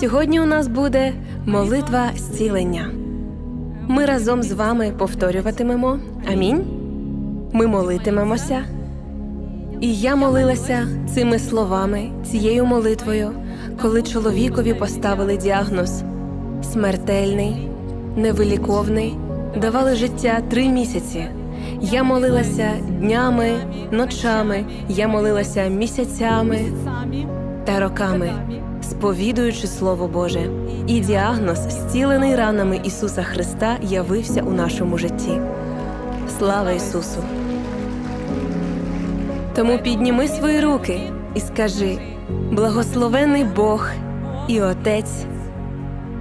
Сьогодні у нас буде молитва зцілення. Ми разом з вами повторюватимемо. Амінь. Ми молитимемося. І я молилася цими словами, цією молитвою, коли чоловікові поставили діагноз смертельний, невиліковний, давали життя три місяці. Я молилася днями, ночами, я молилася місяцями та роками, сповідуючи Слово Боже. І діагноз, зцілений ранами Ісуса Христа, явився у нашому житті. Слава Ісусу! Тому підніми свої руки і скажи: благословений Бог і Отець,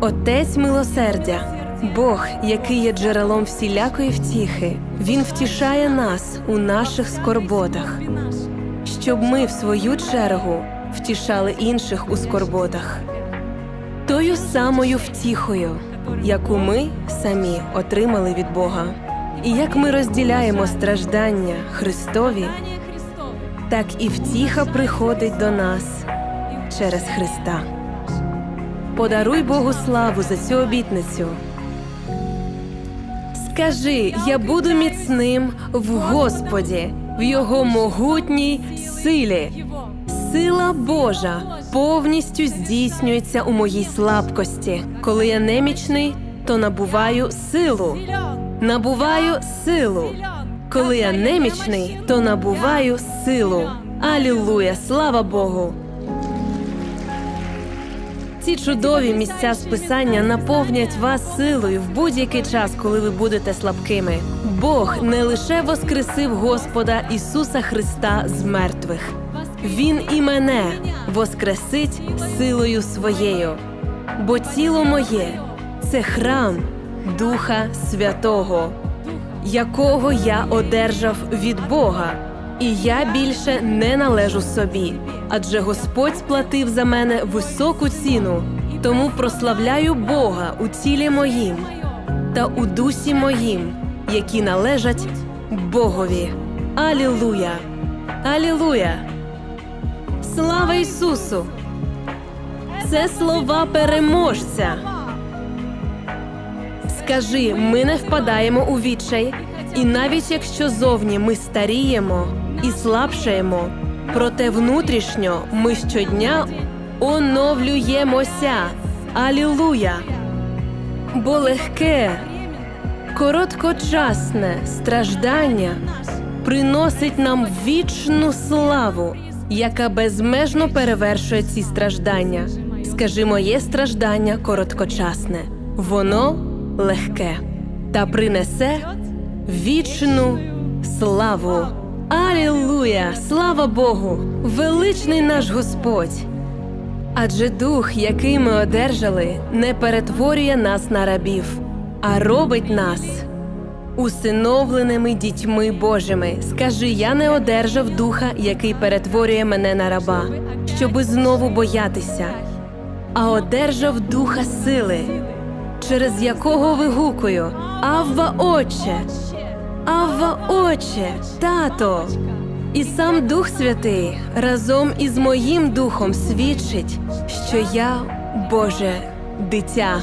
Отець милосердя, Бог, який є джерелом всілякої втіхи, Він втішає нас у наших скорботах, щоб ми, в свою чергу, втішали інших у скорботах, тою самою втіхою, яку ми самі отримали від Бога. І як ми розділяємо страждання Христові, так і втіха приходить до нас через Христа. Подаруй Богу славу за цю обітницю. Скажи, я буду міцним в Господі, в Його могутній силі. Сила Божа повністю здійснюється у моїй слабкості. Коли я немічний, то набуваю силу. Набуваю силу. Коли я немічний, то набуваю силу. Алілуя! Слава Богу! Ці чудові місця списання наповнять вас силою в будь-який час, коли ви будете слабкими. Бог не лише воскресив Господа Ісуса Христа з мертвих, Він і мене воскресить силою своєю, бо тіло моє це храм Духа Святого, якого я одержав від Бога. І я більше не належу собі, адже Господь сплатив за мене високу ціну, тому прославляю Бога у тілі моїм та у дусі моїм, які належать Богові. Алілуя! Алілуя! Слава Ісусу! Це слова переможця. Скажи, ми не впадаємо у відчай, і навіть якщо зовні ми старіємо і слабшаємо, проте внутрішньо ми щодня оновлюємося. Алілуя! Бо легке, короткочасне страждання приносить нам вічну славу, яка безмежно перевершує ці страждання. Скажи, моє страждання короткочасне, воно легке та принесе вічну славу. Алілуя! Слава Богу! Величний наш Господь! Адже дух, який ми одержали, не перетворює нас на рабів, а робить нас усиновленими дітьми Божими. Скажи, я не одержав духа, який перетворює мене на раба, щоби знову боятися, а одержав духа сили, через якого вигукую Авва, Отче! Авва, Отче, тато. І сам Дух Святий разом із моїм духом свідчить, що я Боже дитя.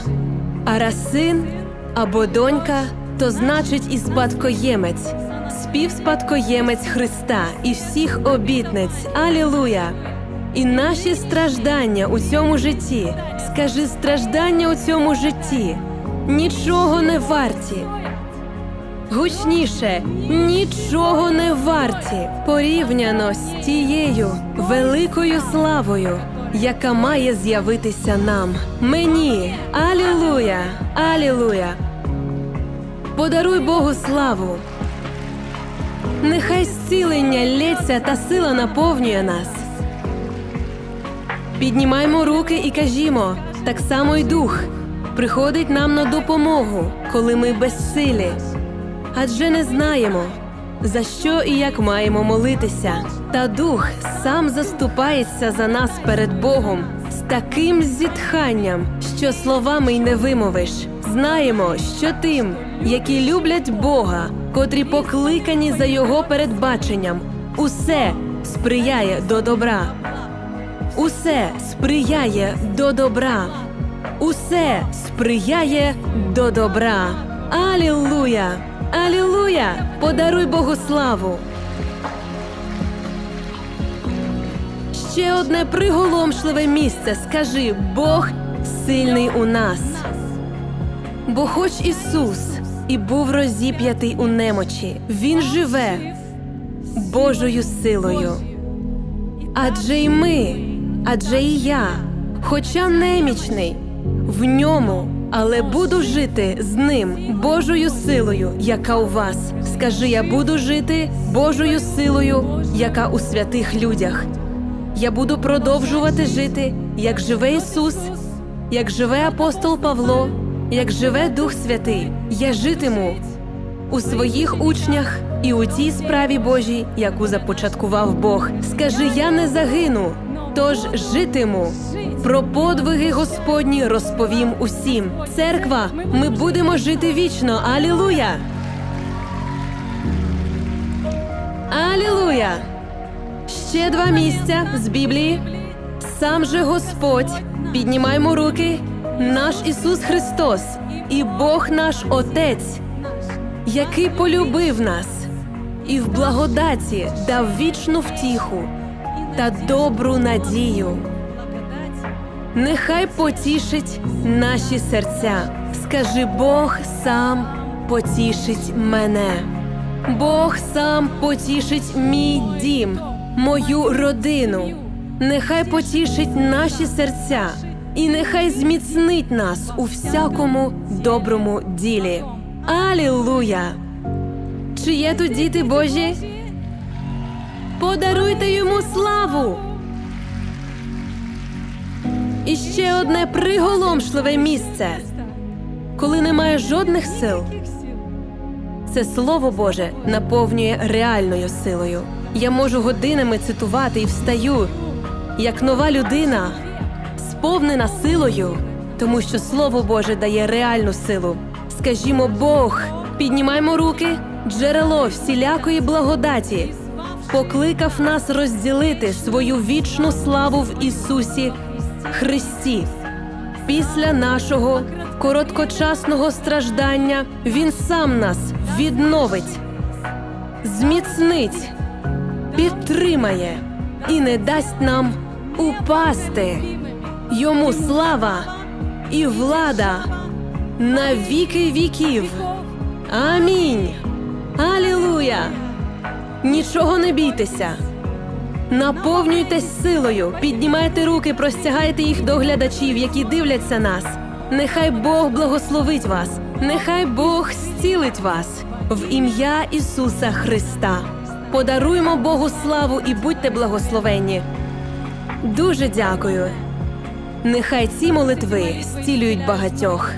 А раз син або донька, то значить і спадкоємець, співспадкоємець Христа і всіх обітниць. Алілуя! І наші страждання у цьому житті, скажи страждання у цьому житті, нічого не варті. Гучніше нічого не варті порівняно з тією великою славою, яка має з'явитися нам. Мені Алілуя! Алілуя! Подаруй Богу славу. Нехай зцілення лється та сила наповнює нас. Піднімаймо руки і кажімо, так само й дух приходить нам на допомогу, коли ми безсилі. Адже не знаємо, за що і як маємо молитися. Та дух сам заступається за нас перед Богом з таким зітханням, що словами й не вимовиш. Знаємо, що тим, які люблять Бога, котрі покликані за Його передбаченням, усе сприяє до добра. Усе сприяє до добра. Усе сприяє до добра. Алілуя! Алілуя! Подаруй Богу славу! Ще одне приголомшливе місце. Скажи, Бог сильний у нас. Бо хоч Ісус і був розіп'ятий у немочі, Він живе Божою силою. Адже й ми, адже і я, хоча немічний, в ньому, але буду жити з ним Божою силою, яка у вас. Скажи, я буду жити Божою силою, яка у святих людях. Я буду продовжувати жити, як живе Ісус, як живе апостол Павло, як живе Дух Святий. Я житиму у своїх учнях і у тій справі Божій, яку започаткував Бог. Скажи, я не загину, тож житиму. Про подвиги Господні розповім усім. Церква, ми будемо жити вічно. Алілуя! Алілуя! Ще два місця з Біблії. Сам же Господь, піднімаймо руки, наш Ісус Христос і Бог наш Отець, який полюбив нас і в благодаті дав вічну втіху та добру надію. Нехай потішить наші серця. Скажи, Бог сам потішить мене. Бог сам потішить мій дім, мою родину. Нехай потішить наші серця, і нехай зміцнить нас у всякому доброму ділі. Алілуя! Чи є тут діти Божі? Подаруйте йому славу! І ще одне приголомшливе місце, коли немає жодних сил. Це слово Боже наповнює реальною силою. Я можу годинами цитувати і встаю, як нова людина, сповнена силою, тому що Слово Боже дає реальну силу. Скажімо, Бог, піднімаймо руки, джерело всілякої благодаті, покликав нас розділити свою вічну славу в Ісусі Христі. Після нашого короткочасного страждання Він сам нас відновить, зміцнить, підтримає і не дасть нам упасти. Йому слава і влада на віки віків. Амінь. Алілуя! Нічого не бійтеся. Наповнюйтесь силою, піднімайте руки, простягайте їх до глядачів, які дивляться нас. Нехай Бог благословить вас, нехай Бог зцілить вас в ім'я Ісуса Христа. Подаруймо Богу славу і будьте благословенні. Дуже дякую. Нехай ці молитви зцілюють багатьох.